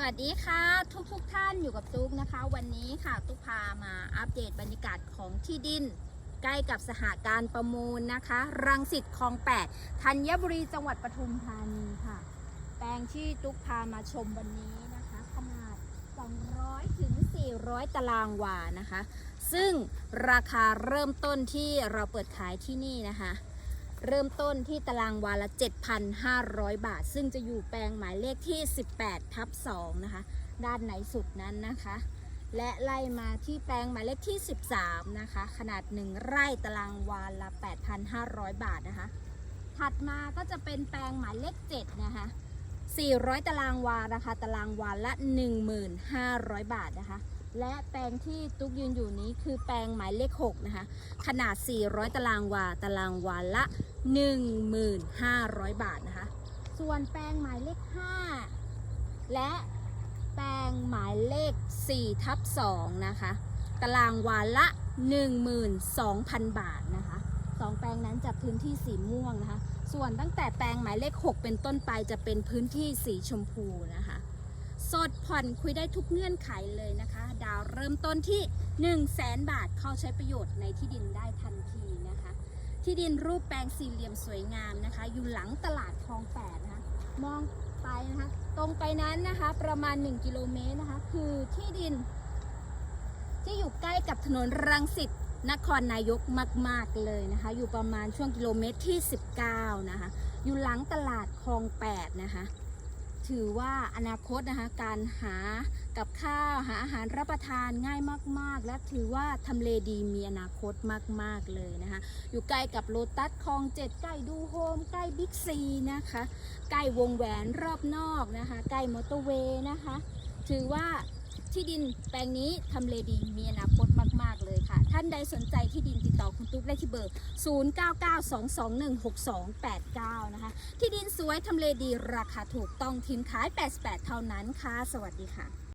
สวัสดีค่ะทุกทุกๆท่านอยู่กับตุ๊กนะคะ วันนี้ค่ะตุ๊กพามาอัปเดตบรรยากาศของที่ดิน ใกล้กับสหการประมูลนะคะ รังสิตคลอง8ธัญบุรีจังหวัดปทุมธานีค่ะ แปลงที่ตุ๊กพามาชมวันนี้นะคะ ขนาด 200 ถึง 400 ตารางวานะคะ ซึ่งราคาเริ่มต้นที่เราเปิดขายที่นี่นะคะ เริ่มต้นที่ตารางวาละ 7,500 บาท ซึ่งจะอยู่แปลงหมายเลขที่ 18 ทับ 2 นะคะ ด้านไหนสุดนั้นนะคะ และไล่มาที่แปลงหมายเลขที่ 13 นะคะ ขนาด 1 ไร่ตารางวาละ 8,500 บาทนะคะ ถัดมาก็จะเป็นแปลงหมายเลข 7 นะคะ 400 ตารางวานะคะตารางวาละ 1,500 บาทนะคะ และแปลงที่ตุ๊กยืนอยู่นี้คือแปลงหมายเลข 6 นะคะ ขนาด 400 ตารางวา ตารางวาละ 1,500 บาทนะคะ ส่วนแปลงหมายเลข 5 และแปลงหมายเลข4ทับ2นะคะ ตารางวาละ 12,000 บาทนะคะสองแปลงนั้นจะพื้นที่สีม่วงนะคะ ส่วนตั้งแต่แปลงหมายเลข 6 เป็นต้นไปจะเป็นพื้นที่สีชมพูนะคะ สดผ่อนคุยได้ทุกเงื่อนไขเลยนะคะ ดาวเริ่มต้นที่ 1 0 0 0 0แสนบาทเข้าใช้ประโยชน์ในที่ดินได้ทันทีนะคะ ที่ดินรูปแปลงสี่เหลี่ยมสวยงามนะคะ อยู่หลังตลาดคลองแปดนะคะมองไปนะคะ ตรงไปนั้นนะคะประมาณ 1 กิโลเมตรนะคะ คือที่ดิน ที่อยู่ใกล้กับถนนรังสิตนครนายกมาก ๆ เลยนะคะ อยู่ประมาณช่วงกิโลเมตรที่ 19 นะคะ อยู่หลังตลาดคลอง 8 นะคะ ถือว่าอนาคตนะคะ การหากับข้าวหาอาหารรับประทานง่ายมาก ๆ และถือว่าทำเลดีมีอนาคตมาก ๆ เลยนะคะ อยู่ใกล้กับโลตัสคลองเจ็ดใกล้ดูโฮม ใกล้บิ๊กซีนะคะ ใกล้วงแหวนรอบนอกนะคะ ใกล้มอเตอร์เวย์นะคะ ถือว่า ที่ดินแปลงนี้ทำเลดีมีอนาคตมาก ๆ เลยค่ะ ท่านใดสนใจที่ดินติดต่อคุณตุ๊กได้ที่เบอร์ 0992216289 นะคะ ที่ดินสวยทำเลดีราคาถูกต้องทีมขาย 88 เท่านั้นค่ะ สวัสดีค่ะ